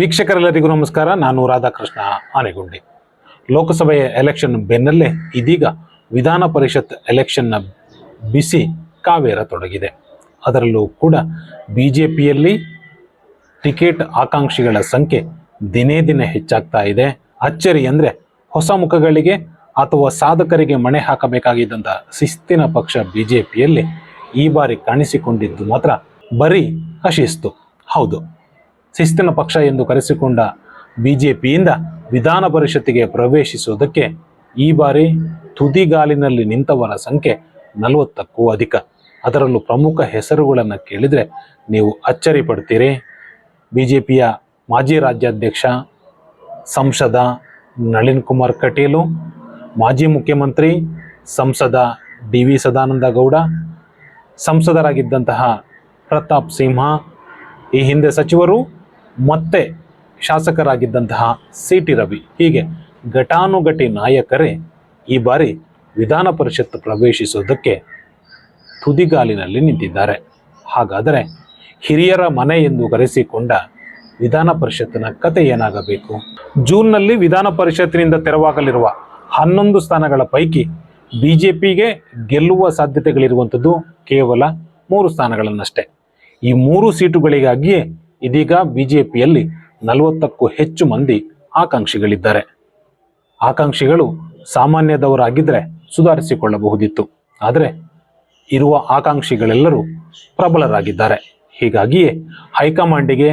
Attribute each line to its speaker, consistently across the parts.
Speaker 1: ವೀಕ್ಷಕರೆಲ್ಲರಿಗೂ ನಮಸ್ಕಾರ. ನಾನು ರಾಧಾಕೃಷ್ಣ ಆನೆಗುಂಡಿ. ಲೋಕಸಭೆಯ ಎಲೆಕ್ಷನ್ ಬೆನ್ನಲ್ಲೇ ಇದೀಗ ವಿಧಾನ ಪರಿಷತ್ ಎಲೆಕ್ಷನ್ನ ಬಿಸಿ ಕಾವೇರ ತೊಡಗಿದೆ. ಅದರಲ್ಲೂ ಕೂಡ ಬಿ ಜೆ ಪಿಯಲ್ಲಿ ಟಿಕೆಟ್ ಆಕಾಂಕ್ಷಿಗಳ ಸಂಖ್ಯೆ ದಿನೇ ದಿನೇ ಹೆಚ್ಚಾಗ್ತಾ ಇದೆ. ಅಚ್ಚರಿ ಅಂದರೆ ಹೊಸ ಮುಖಗಳಿಗೆ ಅಥವಾ ಸಾಧಕರಿಗೆ ಮಣೆ ಹಾಕಬೇಕಾಗಿದ್ದಂಥ ಶಿಸ್ತಿನ ಪಕ್ಷ ಬಿ ಜೆ ಪಿಯಲ್ಲಿ ಈ ಬಾರಿ ಕಾಣಿಸಿಕೊಂಡಿದ್ದು ಮಾತ್ರ ಬರೀ ಅಶಿಸ್ತು ಹೌದು. ಶಿಸ್ತಿನ ಪಕ್ಷ ಎಂದು ಕರೆಸಿಕೊಂಡ ಬಿಜೆಪಿಯಿಂದ ವಿಧಾನ ಪರಿಷತ್ತಿಗೆ ಪ್ರವೇಶಿಸುವುದಕ್ಕೆ ಈ ಬಾರಿ ತುದಿಗಾಲಿನಲ್ಲಿ ನಿಂತವರ ಸಂಖ್ಯೆ ನಲವತ್ತಕ್ಕೂ ಅಧಿಕ. ಅದರಲ್ಲೂ ಪ್ರಮುಖ ಹೆಸರುಗಳನ್ನು ಕೇಳಿದರೆ ನೀವು ಅಚ್ಚರಿ ಪಡ್ತೀರಿ ಬಿಜೆಪಿಯ ಮಾಜಿ ರಾಜ್ಯಾಧ್ಯಕ್ಷ, ಸಂಸದ ನಳಿನ್ ಕುಮಾರ್ ಕಟೀಲು, ಮಾಜಿ ಮುಖ್ಯಮಂತ್ರಿ, ಸಂಸದ ಡಿ ವಿ ಸದಾನಂದ ಗೌಡ, ಸಂಸದರಾಗಿದ್ದಂತಹ ಪ್ರತಾಪ್ ಸಿಂಹ, ಈ ಹಿಂದೆ ಸಚಿವರು ಮತ್ತೆ ಶಾಸಕರಾಗಿದ್ದಂತಹ ಸಿ ಟಿ ರವಿ. ಹೀಗೆ ಘಟಾನುಘಟಿ ನಾಯಕರೇ ಈ ಬಾರಿ ವಿಧಾನ ಪರಿಷತ್ ಪ್ರವೇಶಿಸುವುದಕ್ಕೆ ತುದಿಗಾಲಿನಲ್ಲಿ ನಿಂತಿದ್ದಾರೆ. ಹಾಗಾದರೆ ಹಿರಿಯರ ಮನೆ ಎಂದು ಕರೆಸಿಕೊಂಡ ವಿಧಾನ ಪರಿಷತ್ತಿನ ಕತೆ ಏನಾಗಬೇಕು? ಜೂನ್ನಲ್ಲಿ ವಿಧಾನ ಪರಿಷತ್ತಿನಿಂದ ತೆರವಾಗಲಿರುವ ಹನ್ನೊಂದು ಸ್ಥಾನಗಳ ಪೈಕಿ ಬಿಜೆಪಿಗೆ ಗೆಲ್ಲುವ ಸಾಧ್ಯತೆಗಳಿರುವಂಥದ್ದು ಕೇವಲ ಮೂರು ಸ್ಥಾನಗಳನ್ನಷ್ಟೇ. ಈ ಮೂರು ಸೀಟುಗಳಿಗಾಗಿಯೇ ಇದೀಗ ಬಿಜೆಪಿಯಲ್ಲಿ ನಲವತ್ತಕ್ಕೂ ಹೆಚ್ಚು ಮಂದಿ ಆಕಾಂಕ್ಷಿಗಳಿದ್ದಾರೆ. ಆಕಾಂಕ್ಷಿಗಳು ಸಾಮಾನ್ಯದವರಾಗಿದ್ದರೆ ಸುಧಾರಿಸಿಕೊಳ್ಳಬಹುದಿತ್ತು. ಆದರೆ ಇರುವ ಆಕಾಂಕ್ಷಿಗಳೆಲ್ಲರೂ ಪ್ರಬಲರಾಗಿದ್ದಾರೆ. ಹೀಗಾಗಿಯೇ ಹೈಕಮಾಂಡಿಗೆ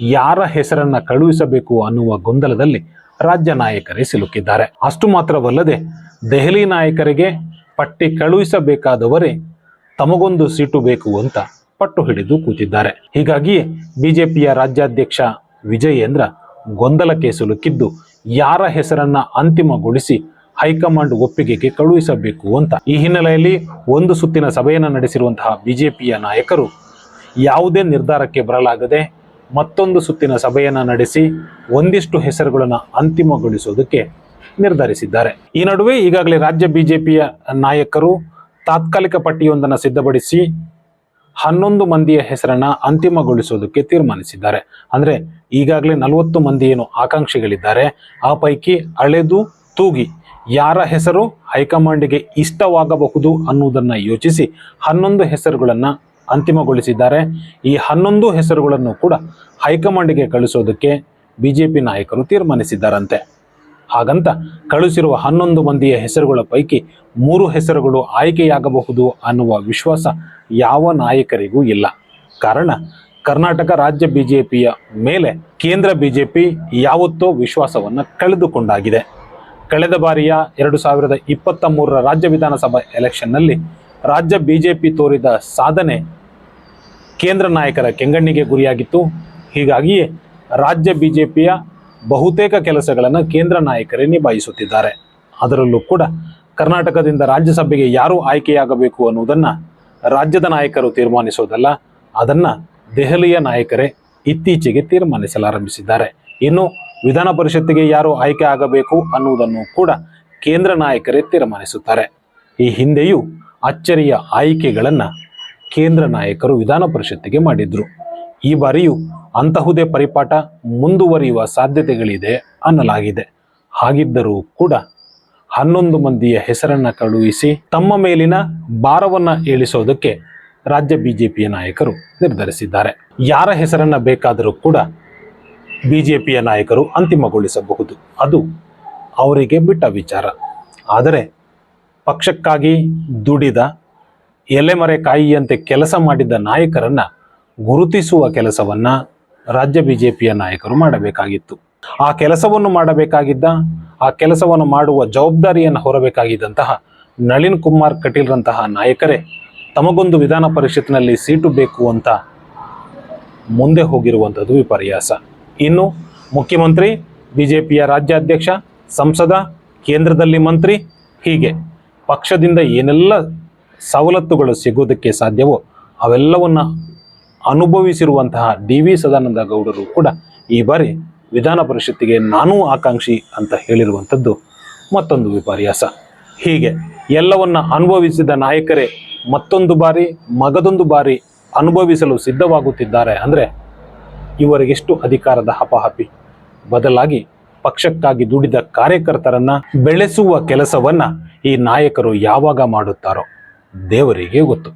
Speaker 1: ಯಾರ ಹೆಸರನ್ನು ಕಳುಹಿಸಬೇಕು ಅನ್ನುವ ಗೊಂದಲದಲ್ಲಿ ರಾಜ್ಯ ನಾಯಕರೇ ಸಿಲುಕಿದ್ದಾರೆ. ಅಷ್ಟು ಮಾತ್ರವಲ್ಲದೆ ದೆಹಲಿ ನಾಯಕರಿಗೆ ಪಟ್ಟಿ ಕಳುಹಿಸಬೇಕಾದವರೇ ತಮಗೊಂದು ಸೀಟು ಬೇಕು ಅಂತ ಪಟ್ಟು ಹಿಡಿದು ಕೂತಿದ್ದಾರೆ. ಹೀಗಾಗಿ ಬಿಜೆಪಿಯ ರಾಜ್ಯಾಧ್ಯಕ್ಷ ವಿಜಯೇಂದ್ರ ಗೊಂದಲಕ್ಕೆ ಸಿಲುಕಿದ್ದು ಯಾರ ಹೆಸರನ್ನ ಅಂತಿಮಗೊಳಿಸಿ ಹೈಕಮಾಂಡ್ ಒಪ್ಪಿಗೆಗೆ ಕಳುಹಿಸಬೇಕು ಅಂತ. ಈ ಹಿನ್ನೆಲೆಯಲ್ಲಿ ಒಂದು ಸುತ್ತಿನ ಸಭೆಯನ್ನು ನಡೆಸಿರುವಂತಹ ಬಿಜೆಪಿಯ ನಾಯಕರು ಯಾವುದೇ ನಿರ್ಧಾರಕ್ಕೆ ಬರಲಾಗದೆ ಮತ್ತೊಂದು ಸುತ್ತಿನ ಸಭೆಯನ್ನು ನಡೆಸಿ ಒಂದಿಷ್ಟು ಹೆಸರುಗಳನ್ನು ಅಂತಿಮಗೊಳಿಸೋದಕ್ಕೆ ನಿರ್ಧರಿಸಿದ್ದಾರೆ. ಈ ನಡುವೆ ಈಗಾಗಲೇ ರಾಜ್ಯ ಬಿಜೆಪಿಯ ನಾಯಕರು ತಾತ್ಕಾಲಿಕ ಪಟ್ಟಿಯೊಂದನ್ನು ಸಿದ್ಧಪಡಿಸಿ ಹನ್ನೊಂದು ಮಂದಿಯ ಹೆಸರನ್ನ ಅಂತಿಮಗೊಳಿಸೋದಕ್ಕೆ ತೀರ್ಮಾನಿಸಿದ್ದಾರೆ. ಅಂದ್ರೆ ಈಗಾಗಲೇ ನಲವತ್ತು ಮಂದಿ ಏನು ಆಕಾಂಕ್ಷಿಗಳಿದ್ದಾರೆ. ಆ ಪೈಕಿ ಅಳೆದು ತೂಗಿ ಯಾರ ಹೆಸರು ಹೈಕಮಾಂಡ್ಗೆ ಇಷ್ಟವಾಗಬಹುದು ಅನ್ನುವುದನ್ನ ಯೋಚಿಸಿ ಹನ್ನೊಂದು ಹೆಸರುಗಳನ್ನ ಅಂತಿಮಗೊಳಿಸಿದ್ದಾರೆ. ಈ ಹನ್ನೊಂದು ಹೆಸರುಗಳನ್ನು ಕೂಡ ಹೈಕಮಾಂಡ್ಗೆ ಕಳಿಸೋದಕ್ಕೆ ಬಿಜೆಪಿ ನಾಯಕರು ತೀರ್ಮಾನಿಸಿದ್ದಾರಂತೆ. ಹಾಗಂತ ಕಳುಹಿಸಿರುವ ಹನ್ನೊಂದು ಮಂದಿಯ ಹೆಸರುಗಳ ಪೈಕಿ ಮೂರು ಹೆಸರುಗಳು ಆಯ್ಕೆಯಾಗಬಹುದು ಅನ್ನುವ ವಿಶ್ವಾಸ ಯಾವ ನಾಯಕರಿಗೂ ಇಲ್ಲ. ಕಾರಣ, ಕರ್ನಾಟಕ ರಾಜ್ಯ ಬಿಜೆಪಿಯ ಮೇಲೆ ಕೇಂದ್ರ ಬಿಜೆಪಿ ಯಾವತ್ತೋ ವಿಶ್ವಾಸವನ್ನು ಕಳೆದುಕೊಂಡಾಗಿದೆ. ಕಳೆದ ಬಾರಿಯ ಎರಡು ಸಾವಿರದ ಇಪ್ಪತ್ತ ಮೂರರ ರಾಜ್ಯ ವಿಧಾನಸಭಾ ಎಲೆಕ್ಷನ್ನಲ್ಲಿ ರಾಜ್ಯ ಬಿಜೆಪಿ ತೋರಿದ ಸಾಧನೆ ಕೇಂದ್ರ ನಾಯಕರ ಕೆಂಗಣ್ಣಿಗೆ ಗುರಿಯಾಗಿತ್ತು. ಹೀಗಾಗಿಯೇ ರಾಜ್ಯ ಬಿಜೆಪಿಯ ಬಹುತೇಕ ಕೆಲಸಗಳನ್ನು ಕೇಂದ್ರ ನಾಯಕರೇ ನಿಭಾಯಿಸುತ್ತಿದ್ದಾರೆ. ಅದರಲ್ಲೂ ಕೂಡ ಕರ್ನಾಟಕದಿಂದ ರಾಜ್ಯಸಭೆಗೆ ಯಾರು ಆಯ್ಕೆಯಾಗಬೇಕು ಅನ್ನುವುದನ್ನು ರಾಜ್ಯದ ನಾಯಕರು ತೀರ್ಮಾನಿಸೋದಲ್ಲ, ಅದನ್ನು ದೆಹಲಿಯ ನಾಯಕರೇ ಇತ್ತೀಚೆಗೆ ತೀರ್ಮಾನಿಸಲಾರಂಭಿಸಿದ್ದಾರೆ. ಇನ್ನು ವಿಧಾನ ಪರಿಷತ್ತಿಗೆ ಯಾರು ಆಯ್ಕೆ ಆಗಬೇಕು ಅನ್ನುವುದನ್ನು ಕೂಡ ಕೇಂದ್ರ ನಾಯಕರೇ ತೀರ್ಮಾನಿಸುತ್ತಾರೆ. ಈ ಹಿಂದೆಯೂ ಅಚ್ಚರಿಯ ಆಯ್ಕೆಗಳನ್ನು ಕೇಂದ್ರ ನಾಯಕರು ವಿಧಾನ ಪರಿಷತ್ತಿಗೆ ಮಾಡಿದ್ರು. ಈ ಬಾರಿಯೂ ಅಂತಹುದೇ ಪರಿಪಾಠ ಮುಂದುವರಿಯುವ ಸಾಧ್ಯತೆಗಳಿದೆ ಅನ್ನಲಾಗಿದೆ. ಹಾಗಿದ್ದರೂ ಕೂಡ ಹನ್ನೊಂದು ಮಂದಿಯ ಹೆಸರನ್ನು ಕಳುಹಿಸಿ ತಮ್ಮ ಮೇಲಿನ ಭಾರವನ್ನು ಏಳಿಸೋದಕ್ಕೆ ರಾಜ್ಯ ಬಿಜೆಪಿಯ ನಾಯಕರು ನಿರ್ಧರಿಸಿದ್ದಾರೆ. ಯಾರ ಹೆಸರನ್ನ ಬೇಕಾದರೂ ಕೂಡ ಬಿಜೆಪಿಯ ನಾಯಕರು ಅಂತಿಮಗೊಳಿಸಬಹುದು. ಅದು ಅವರಿಗೆ ಬಿಟ್ಟ ವಿಚಾರ. ಆದರೆ ಪಕ್ಷಕ್ಕಾಗಿ ದುಡಿದ ಎಲೆಮರೆ ಕಾಯಿಯಂತೆ ಕೆಲಸ ಮಾಡಿದ ನಾಯಕರನ್ನ ಗುರುತಿಸುವ ಕೆಲಸವನ್ನ ರಾಜ್ಯ ಬಿಜೆಪಿಯ ನಾಯಕರು ಮಾಡಬೇಕಾಗಿತ್ತು. ಆ ಕೆಲಸವನ್ನು ಮಾಡಬೇಕಾಗಿದ್ದ, ಆ ಕೆಲಸವನ್ನು ಮಾಡುವ ಜವಾಬ್ದಾರಿಯನ್ನು ಹೊರಬೇಕಾಗಿದ್ದಂತಹ ನಳಿನ್ ಕುಮಾರ್ ಕಟೀಲ್ರಂತಹ ನಾಯಕರೇ, ತಮಗೊಂದು ವಿಧಾನ ಪರಿಷತ್ನಲ್ಲಿ ಸೀಟು ಬೇಕು ಅಂತ ಮುಂದೆ ಹೋಗಿರುವಂಥದ್ದು ವಿಪರ್ಯಾಸ. ಇನ್ನು ಮುಖ್ಯಮಂತ್ರಿ, ಬಿಜೆಪಿಯ ರಾಜ್ಯಾಧ್ಯಕ್ಷ, ಸಂಸದ, ಕೇಂದ್ರದಲ್ಲಿ ಮಂತ್ರಿ, ಹೀಗೆ ಪಕ್ಷದಿಂದ ಏನೆಲ್ಲ ಸವಲತ್ತುಗಳು ಸಿಗೋದಕ್ಕೆ ಸಾಧ್ಯವೋ ಅವೆಲ್ಲವನ್ನ ಅನುಭವಿಸಿರುವಂತಹ ಡಿ ವಿ ಸದಾನಂದ ಗೌಡರು ಕೂಡ ಈ ಬಾರಿ ವಿಧಾನ ಪರಿಷತ್ತಿಗೆ ನಾನೂ ಆಕಾಂಕ್ಷಿ ಅಂತ ಹೇಳಿರುವಂಥದ್ದು ಮತ್ತೊಂದು ವಿಪರ್ಯಾಸ. ಹೀಗೆ ಎಲ್ಲವನ್ನ ಅನುಭವಿಸಿದ ನಾಯಕರೇ ಮತ್ತೊಂದು ಬಾರಿ, ಮಗದೊಂದು ಬಾರಿ ಅನುಭವಿಸಲು ಸಿದ್ಧವಾಗುತ್ತಿದ್ದಾರೆ ಅಂದರೆ ಇವರಿಗೆಷ್ಟು ಅಧಿಕಾರದ ಹಪಹಪಿ ಬದಲಾಗಿ ಪಕ್ಷಕ್ಕಾಗಿ ದುಡಿದ ಕಾರ್ಯಕರ್ತರನ್ನ ಬೆಳೆಸುವ ಕೆಲಸವನ್ನ ಈ ನಾಯಕರು ಯಾವಾಗ ಮಾಡುತ್ತಾರೋ ದೇವರಿಗೆ ಗೊತ್ತು.